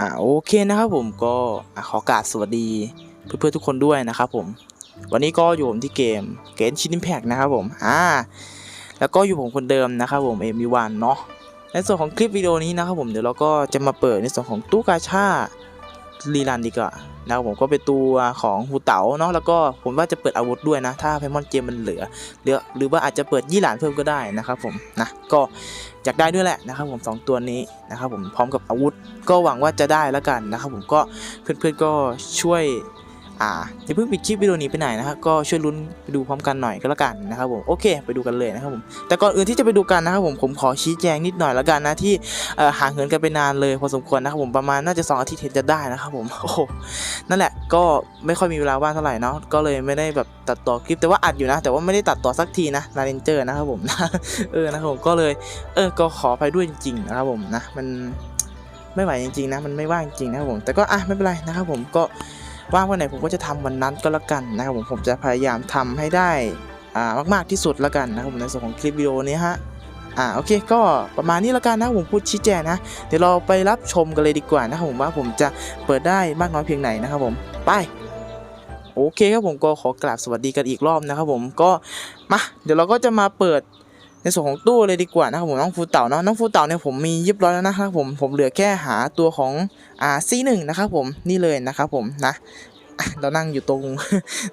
อ่าโอเคนะครับผมก็ขอกราบสวัสดีเพื่อนๆทุกคนด้วยนะครับผม วันนี้ก็อยู่ผมที่เกมเกมชินิมแพกนะครับผมอ่าแล้วก็อยู่ผมคนเดิมนะครับผมเอมิวันเนาะในส่วนของคลิปวิดีโอนี้นะครับผมเดี๋ยวเราก็จะมาเปิดในส่วนของตู้กาชารีรันดีกว่า นะครับผมก็เป็นตัวของฮูเต๋าเนาะแล้วก็ผมว่าจะเปิดอาวุธด้วยนะ ถ้าไพมอนเกมมันเหลือเหลือ หรือว่าอาจจะเปิดยี่หลานเพิ่มก็ได้นะครับผมนะก็อยากได้ด้วยแหละนะครับผมสองตัวนี้นะครับผมพร้อมกับอาวุธ ก็หวังว่าจะได้แล้วกันนะครับผมก็เพื่อนๆก็ช่วย อ่าอย่าเพิ่งปิดคลิปวิดีโอนี้ไปไหนนะครับก็ช่วยลุ้นไปดูพร้อมกันหน่อยก็แล้วกันนะครับผมโอเคไปดูกันเลยนะครับผมแต่ก่อนอื่นที่จะไปดูกันนะครับผมผมขอชี้แจงนิดหน่อยแล้วกันนะที่ห่างเหินกันไปนานเลยพอสมควรนะครับผมประมาณน่าจะสองอาทิตย์เห็นจะได้นะครับผมโอ้โหนั่นแหละก็ไม่ค่อยมีเวลาว่างเท่าไหร่เนาะก็เลยไม่ได้แบบตัดต่อคลิปแต่ว่าอัดอยู่นะ แต่ว่าไม่ได้ตัดต่อสักทีนะนาเรนเจอร์นะครับผมเออนะครับผมก็เลยเออก็ขอไปด้วยจริงๆนะครับผมนะมันไม่ไหวจริงๆนะมันไม่ว่างจริงนะครับผมแต่ก็อะไม่เป็นไรนะครับผมก็ ว่างวันไหนผมก็จะทำวันนั้นก็แล้วกันนะครับผมผมจะพยายามทำให้ได้อ่ามากๆที่สุดแล้วกันนะครับผมในส่วนของคลิปวิดีโอนี้ฮะอ่าโอเคก็ประมาณนี้แล้วกันนะผมพูดชี้แจงนะ เดี๋ยวเราไปรับชมกันเลยดีกว่านะครับผมว่าผมจะเปิดได้มากน้อยเพียงไหนนะครับผมไปโอเคครับผมก็ขอกราบสวัสดีกันอีกรอบนะครับผมก็มาเดี๋ยวเราก็จะมาเปิด ในส่วนของตู้เลยดีกว่านะครับผมน้องฟูเต่าเนาะน้องฟูเต่าเนี่ยผมมีเรียบร้อยแล้วนะครับผมผมเหลือแค่หาตัวของอ่าซีหนึ่งนะครับผมนี่เลยนะครับผมนะเรานั่งอยู่ตรง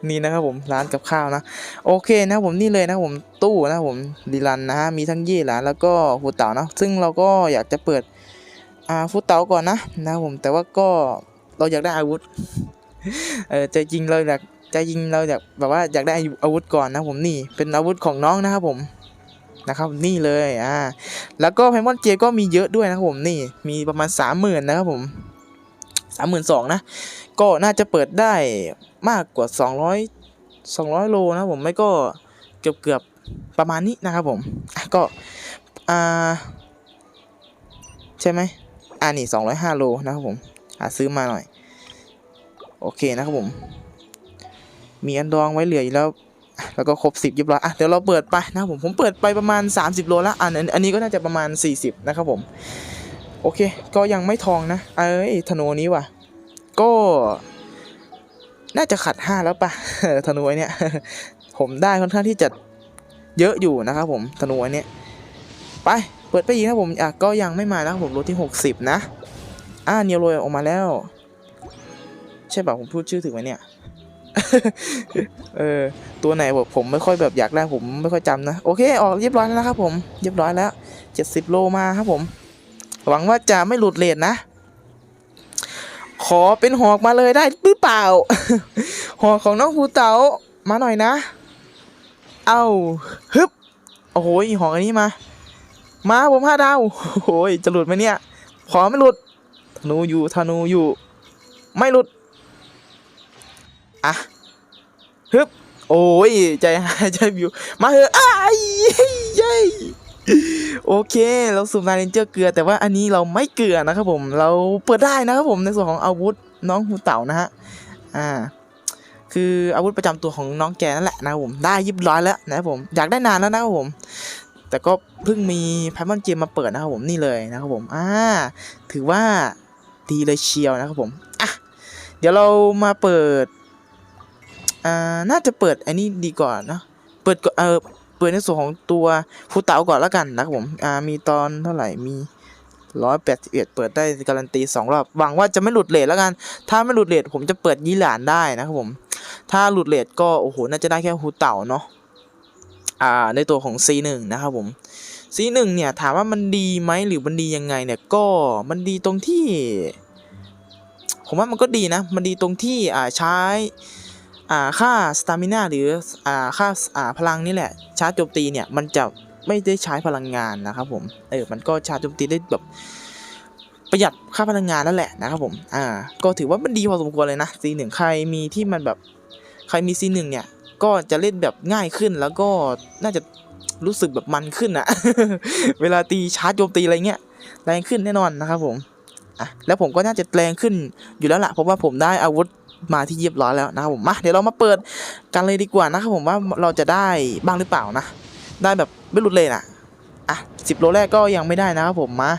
นี่นะครับผมร้านกับข้าวนะโอเคนะครับผมนี่เลยนะผมตู้นะผมดีรันนะฮะมีทั้งยี่หลานแล้วก็ฟูเต่านะซึ่งเราก็อยากจะเปิดอ่าฟูเต่าก่อนนะนะครับผมแต่ว่าก็เราอยากได้อาวุธเออใจจริงเราอยากใจจริงเราอยากแบบว่าอยากได้อาวุธก่อนนะผมนี่เป็นอาวุธของน้องนะครับผม นะครับนี่เลยอ่าแล้วก็ไพมอนเจก็มีเยอะด้วยนะครับผมนี่มีประมาณสามหมื่นนะครับผมสามหมื่นสองนะ ก็น่าจะเปิดได้มากกว่าสองร้อยสองร้อยโลนะผมไม่ก็เกือบเกือบประมาณนี้นะครับผมก็อ่าใช่ไหมอ่านี่สองร้อยห้าโลนะครับผมหาซื้อมาหน่อย โอเคนะครับผม มีอันดองไว้เหลืออยู่แล้ว แล้วก็ครบ 10เรียบร้อยอะเดี๋ยวเราเปิดไปนะผมผมเปิดไปประมาณ 30 โลแล้วอันอันนี้ก็น่าจะประมาณ 40 นะครับผม โอเค ก็ยังไม่ทองนะ เอ้ยธนูนี้ว่ะ ก็ น่าจะขัด 5 แล้วปะธนูเนี้ยผมได้ค่อนข้างที่จะเยอะอยู่นะครับผมธนูอ้เนี้ยไปเปิดไปอีกนะผมอะก็ยังไม่มานะครับผมโลที่ 60 นะ อ่าเนียวโรยออกมาแล้ว ใช่ป่ะผมพูดชื่อถึงไหมเนี่ย เออ ตัวไหนแบบผมไม่ค่อยแบบอยากได้ผมไม่ค่อยจำนะ โอเค ออกเรียบร้อยแล้วนะครับผม เรียบร้อยแล้ว70โลมาครับผม หวังว่าจะไม่หลุดเลทนะ ขอเป็นหอกมาเลยได้หรือเปล่า หอกของน้องภูเตามาหน่อยนะ เอาฮึบ โอ้โหหอกอันนี้มา มาผมห้าดาว โอ้โหจะหลุดไหมเนี่ย ขอไม่หลุด ธนูอยู่ ธนูอยู่ ไม่หลุด อะฮึบโอ้ยใจหายใจบิว มาเถอะอ้ายเย้โอเค เราสุ่มนาเรนเจอร์เกลือ แต่ว่าอันนี้เราไม่เกลือนะครับผม เราเปิดได้นะครับผมในส่วนของอาวุธน้องหูเต่านะฮะ อ่า คืออาวุธประจำตัวของน้องแกนั่นแหละนะครับผมได้ยิบร้อยแล้วนะครับผมอยากได้นานแล้วนะครับผม แต่ก็เพิ่งมีพมอนเจมมาเปิดนะครับผมนี่เลยนะครับผมอ่าถือว่าดีเลยเชียวนะครับผมอะเดี๋ยวเรามาเปิด อ่าน่าจะเปิดอันนี้ดีกว่าเนะเปิดก่อนเออเปิดในส่วนของตัวฟูเตาก่อนแล้วกันนะครับผมอ่ามีตอนเท่าไหร่มีร้อยแปดสิบเอ็ดเปิดได้การันตีสองรอบหวังว่าจะไม่หลุดเลทแล้วกัน ถ้าไม่หลุดเลทผมจะเปิดยี่หลานได้นะครับผม ถ้าหลุดเลทก็โอ้โหน่าจะได้แค่ฟูเตาเนาะอ่าในตัวของ C1 นะครับผม C1 เนี่ยถามว่ามันดีไหมหรือมันดียังไงเนี่ยก็มันดีตรงที่ ผมว่ามันก็ดีนะ มันดีตรงที่อ่าใช้ ค่าสตามิน่าหรืออค่าอ่าพลังนี่แหละชาร์จโจมตีเนี่ยมันจะไม่ได้ใช้พลังงานนะครับผมเออมันก็ชาร์จโจมตีได้แบบประหยัดค่าพลังงานนั่นแหละนะครับผมอ่าก็ถือว่ามันดีพอสมควรเลยนะ C1 ใครมีที่มันแบบใครมี C1 เนี่ยก็จะเล่นแบบง่ายขึ้นแล้วก็น่าจะรู้สึกแบบมันขึ้นอะเวลาตีชาร์จโจมตีอะไรเงี้ยแรงขึ้นแน่นอนนะครับผมอะแล้วผมก็น่าจะแรงขึ้นอยู่แล้วล่ะเพราะว่าผมได้อาวุธ มาที่เรียบร้อยแล้วนะครับผมมาเดี๋ยวเรามาเปิดกันเลยดีกว่านะครับผมว่าเราจะได้บ้างหรือเปล่านะ ได้แบบไม่หลุดเลยนะอะสิบโลแรกก็ยังไม่ได้นะครับผมมา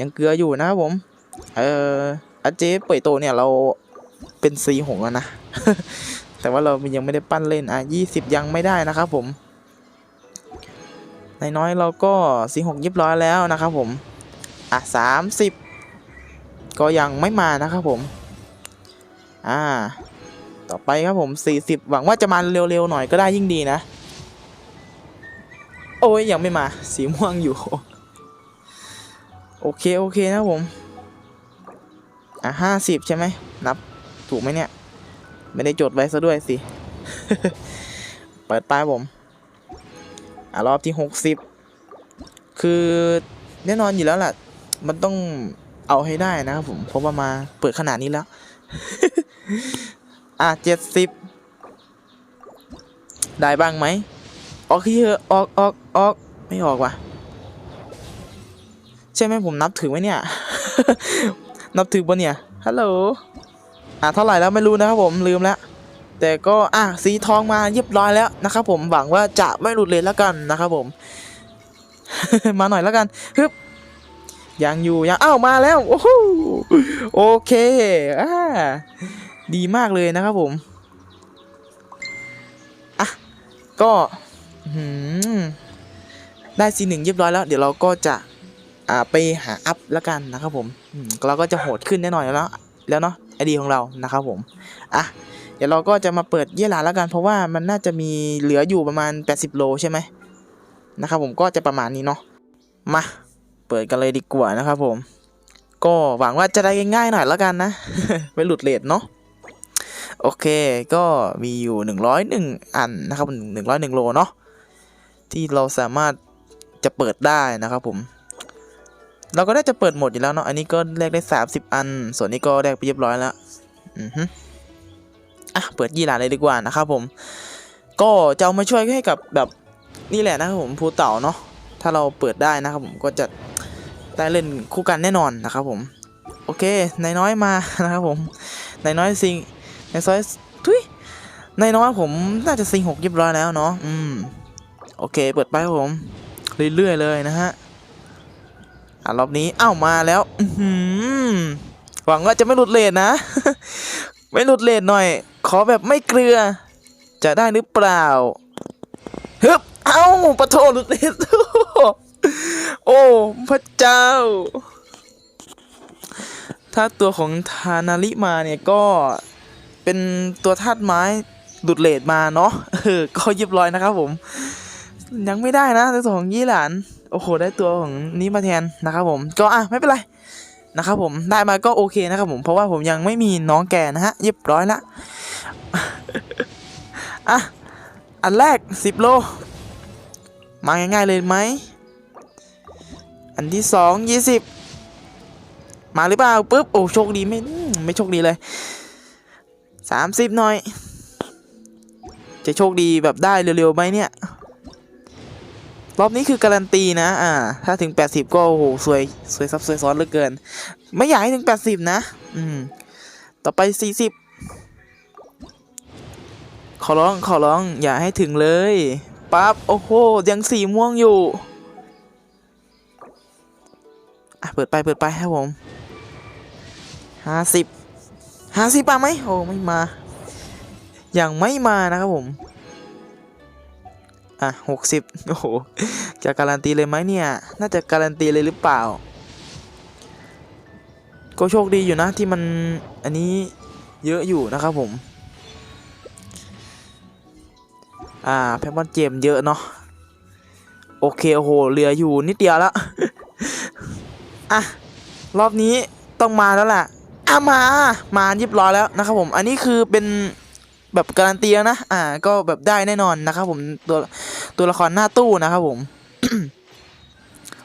ยังเกลืออยู่นะครับผม เอออาเจเปิดโตเนี่ยเราเป็นซีหงแล้วนะ แต่ว่าเรายังไม่ได้ปั้นเล่นอะยี่สิบยังไม่ได้นะครับผมในน้อยเราก็ซีหกยิบร้อยแล้วนะครับผม อะสามสิบก็ยังไม่มานะครับผม อ่า ต่อไปครับผมสี่สิบหวังว่าจะมาเร็วๆหน่อยก็ได้ยิ่งดีนะ โอ้ยยังไม่มา สีม่วงอยู่ โอเค โอเคนะผม อะห้าสิบใช่ไหม นับถูกไหมเนี่ย ไม่ได้จดไว้ซะด้วยสิ เปิดป้ายผม อะรอบที่หกสิบคือแน่นอนอยู่แล้วล่ะ มันต้องเอาให้ได้นะครับผม เพราะว่ามาเปิดขนาดนี้แล้ว อะเจ็ดสิบได้บ้างไหมออกที่เถอะออกออกออกไม่ออกว่ะ ใช่ไหมผมนับถึงไหมเนี่ย นับถึงปะเนี่ยฮัลโหลอะเท่าไหร่แล้วไม่รู้นะครับผมลืมแล้วแต่ก็อะสีทองมาเรียบร้อยแล้วนะครับผมหวังว่าจะไม่หลุดเลยแล้วกันนะครับผม มาหน่อยแล้วกันฮึบยังอยู่ยังอ้าวมาแล้วโอ้โหโอเคอ่า ดีมากเลยนะครับผม อะ ก็หือได้ซีหนึ่งเรียบร้อยแล้ว เดี๋ยวเราก็จะอ่าไปหาอัพแล้วกันนะครับผมเราก็จะโหดขึ้นแน่นอนแล้วเนาะแล้วเนาะไอดีของเรานะครับผมอะเดี๋ยวเราก็จะมาเปิดเยี่ยหลาแล้วกัน เพราะว่ามันน่าจะมีเหลืออยู่ประมาณ 80 โลใช่ไหมนะครับผมก็จะประมาณนี้เนาะมาเปิดกันเลยดีกว่านะครับผม ก็หวังว่าจะได้ง่ายๆหน่อยแล้วกันนะ ไม่หลุดเลทเนาะ โอเคก็มีอยู่ 101 อันนะครับ 101 โลเนาะที่เราสามารถจะเปิดได้นะครับผมเราก็ได้จะเปิดหมดอยู่แล้วเนาะ อันนี้ก็แลกได้ 30 อัน ส่วนนี้ก็แลกไปเรียบร้อยแล้วอือฮึอะ เปิดยี่หลาเลยดีกว่านะครับผม ก็จะเอามาช่วยให้กับแบบนี่แหละนะครับผมภูเต่าเนาะ ถ้าเราเปิดได้นะครับผมก็จะได้เล่นคู่กันแน่นอนนะครับผม โอเคนายน้อยมานะครับผมนายน้อยซิง นซอยทุยในน้อยผมน่าจะซิงหกเรียบร้อยแล้วเนาะอืมโอเค เปิดไปครับผม เรื่อยๆเลยนะฮะอะรอบนี้อ้าวมาแล้วอื้อหือหวังว่าจะไม่หลุดเลนนะ ไม่หลุดเลนหน่อย ขอแบบไม่เกลือ จะได้หรือเปล่าฮึบเอ้าปะโทหลุดเลนโอ้พระเจ้า ถ้าตัวของทานาริมาเนี่ยก็ เป็นตัวธาตุไม้ดุดเลดมาเนาะเออก็เรียบร้อยนะครับผม ยังไม่ได้นะตัวของยี่หลาน โอ้โห ได้ตัวของนี้มาแทนนะครับผม ก็อะไม่เป็นไรนะครับผมได้มาก็โอเคนะครับผมเพราะว่าผมยังไม่มีน้องแก่นะฮะเรียบร้อยละอะอันแรก 10 โล มาง่ายๆเลยไหม อันที่สองยี่สิบมาหรือเปล่าปุ๊บ โอ้โชคดีไม่ไม่โชคดีเลย สามสิบหน่อย จะโชคดีแบบได้เร็วๆไหมเนี่ย รอบนี้คือการันตีนะ อ่า ถ้าถึง 80 ก็โอ้โหสวย สวยซับสวยซ้อนเหลือเกิน ไม่อยากให้ถึง 80 นะ อืม ต่อไป 40 ขอร้อง ขอร้อง อย่าให้ถึงเลย ปั๊บ โอ้โห ยังสีม่วงอยู่ อะ เปิดไป เปิดไปครับผมห้าสิบ ห้าสิบมาไหมโอ้ไม่มายังไม่มานะครับผม อะหกสิบโอ้โห จะการันตีเลยไหมเนี่ย น่าจะการันตีเลยหรือเปล่า ก็โชคดีอยู่นะที่มันอันนี้เยอะอยู่นะครับผม อ่าแพมบอนเจมเยอะเนาะ โอเคโอ้โหเหลืออยู่นิดเดียวแล้วอะ รอบนี้ต้องมาแล้วแหละ อะมา มาเรียบร้อยแล้วนะครับผม อันนี้คือเป็นแบบการันตีแล้วนะ อ่า ก็แบบได้แน่นอนนะครับผม ตัวตัวละครหน้าตู้นะครับผม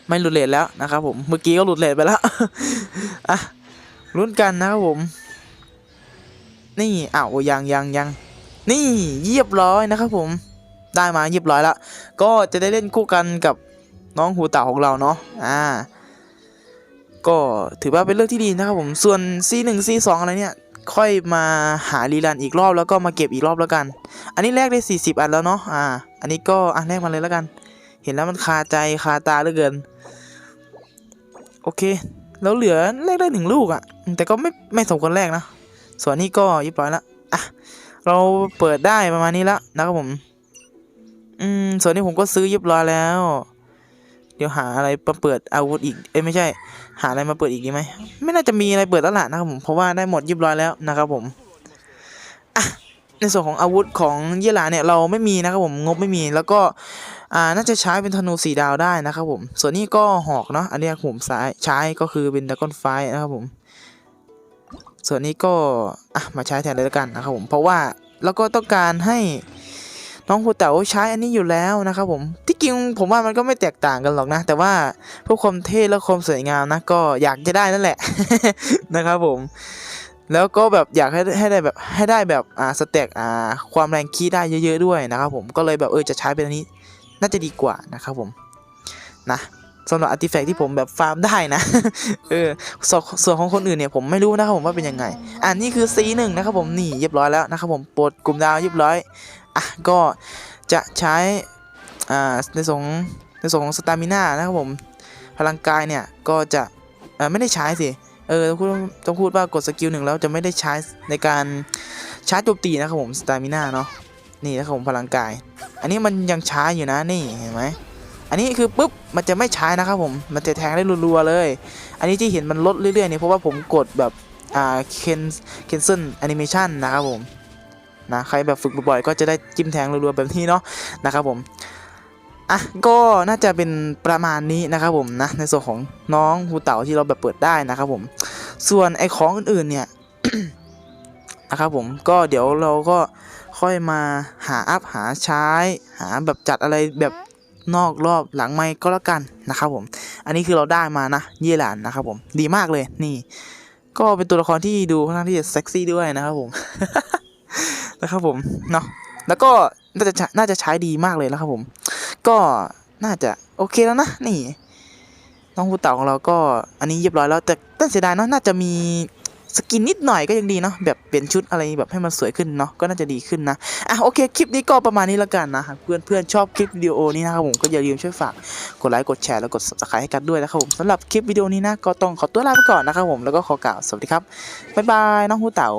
ไม่หลุดเลทแล้วนะครับผม เมื่อกี้ก็หลุดเลทไปแล้ว อะลุ้นกันนะครับผม นี่อ้าวยังยังยังนี่เรียบร้อยนะครับผม ได้มาเรียบร้อยแล้ว ก็จะได้เล่นคู่กันกับน้องหูเต่าของเราเนาะ อ่า ก็ถือว่าเป็นเรื่องที่ดีนะครับผมส่วน C1 C2 อะไรเนี่ย ค่อยมาหารีรันอีกรอบแล้วก็มาเก็บอีกรอบแล้วกัน อันนี้แลกได้ 40 อันแล้วเนาะอ่า อันนี้ก็อะแลกมาเลยแล้วกัน เห็นแล้วมันคาใจคาตาเหลือเกิน โอเค แล้วเหลือแลกได้หนึ่งลูกอะ่ะ แต่ก็ไม่ไม่สมควรแลกนะ ส่วนนี้ก็เรียบร้อยล้วอะเราเปิดได้ประมาณนี้แล้วนะครับผม อืม ส่วนนี้ผมก็ซื้อเรียบร้อยแล้ว เดี๋ยวหาอะไรมาเปิดอาวุธอีก เอ้ยไม่ใช่ หาอะไรมาเปิดอีกดีไหม ไม่น่าจะมีอะไรเปิดแล้วล่ะนะครับผม เพราะว่าได้หมดเรียบร้อยแล้วนะครับผมอะในส่วนของอาวุธของเยลาเนี่ยเราไม่มีนะครับผมงบไม่มีแล้วก็อ่าน่าจะใช้เป็นธนูสีดาวได้นะครับผม ส่วนนี้ก็หอกเนาะอันนี้ผมสายใช้ก็คือเป็นดากอนไฟนะครับผม ส่วนนี้ก็อะมาใช้แทนเลยแล้วกันนะครับผมเพราะว่าแล้วก็ต้องการให้ น้องหูเต๋าใช้อันนี้อยู่แล้วนะครับผมที่จริงผมว่ามันก็ไม่แตกต่างกันหรอกนะ แต่ว่าเพื่อความเท่และความสวยงามนะก็อยากจะได้นั่นแหละ นะครับผม แล้วก็แบบอยากให้ให้ได้แบบให้ได้แบบอ่าสเต็กอ่าความแรงคีได้เยอะๆด้วยนะครับผมก็เลยแบบเออจะใช้เป็นอันนี้ น่าจะดีกว่านะครับผมนะสำหรับอาร์ติแฟกที่ผมแบบฟาร์มได้นะ เออส่วนส่วนของคนอื่นเนี่ยผมไม่รู้นะครับผมว่าเป็นยังไง อันนี้คือ C1 นะครับผมนี่เรียบร้อยแล้วนะครับผมปลดกลุ่มดาวเรียบร้อย อะก็จะใช้ในส่วนของในส่วนของสตามิน่านะครับผม พลังกายเนี่ยก็จะไม่ได้ใช้สิเออต้องพูดต้องพูดว่ากดสกิลหนึ่งแล้วจะไม่ได้ใช้ในการชาร์จโจมตีนะครับผมสตามิน่าเนาะนี่นะครับผมพลังกาย อันนี้มันยังช้าอยู่นะนี่เห็นไหมอันนี้คือปุ๊บมันจะไม่ใช้นะครับผมมันจะแทงได้รัวๆเลย อันนี้ที่เห็นมันลดเรื่อยๆเนี่ยเพราะว่าผมกดแบบอ่าเคนเคนเซิลแอนิเมชันนะครับผม นะใครแบบฝึกบ่อยๆก็จะได้จิ้มแทงรัวๆแบบนี้เนาะนะครับผมอะก็น่าจะเป็นประมาณนี้นะครับผมนะในส่วนของน้องฮูเต่าที่เราแบบเปิดได้นะครับผมส่วนไอ้ของอื่นๆเนี่ยนะครับผมก็เดี๋ยวเราก็ค่อยมาหาอัพหาใช้ หาแบบจัดอะไรแบบนอกรอบหลังไมค์ก็แล้วกันนะครับผม อันนี้คือเราได้มานะเย่หลานนะครับผมดีมากเลยนี่ ก็เป็นตัวละครที่ดูค่อนข้างที่จะเซ็กซี่ด้วยนะครับผม นะครับผมเนาะแล้วก็น่าจะใช้น่าจะใช้ดีมากเลยนะครับผม ก็น่าจะโอเคแล้วนะนี่ น้องผู้เต่าของเราก็อันนี้เรียบร้อยแล้วแต่ต้นเสียดายเนาะน่าจะมีสกินนิดหน่อยก็ยังดีเนาะแบบเปลี่ยนชุดอะไรแบบให้มันสวยขึ้นเนาะก็น่าจะดีขึ้นนะอะโอเคคลิปนี้ก็ประมาณนี้แล้วกันนะเพื่อนเพื่อนๆชอบคลิปวิดีโอนี้นะครับผมก็อย่าลืมช่วยฝากกดไลค์กดแชร์แล้วกด subscribe ให้กันด้วยนะครับผมสำหรับคลิปวิดีโอนี้นะก็ต้องขอตัวลาไปก่อนนะครับผมแล้วก็ขอกล่าวสวัสดีครับบ๊ายบายน้องหูเต๋า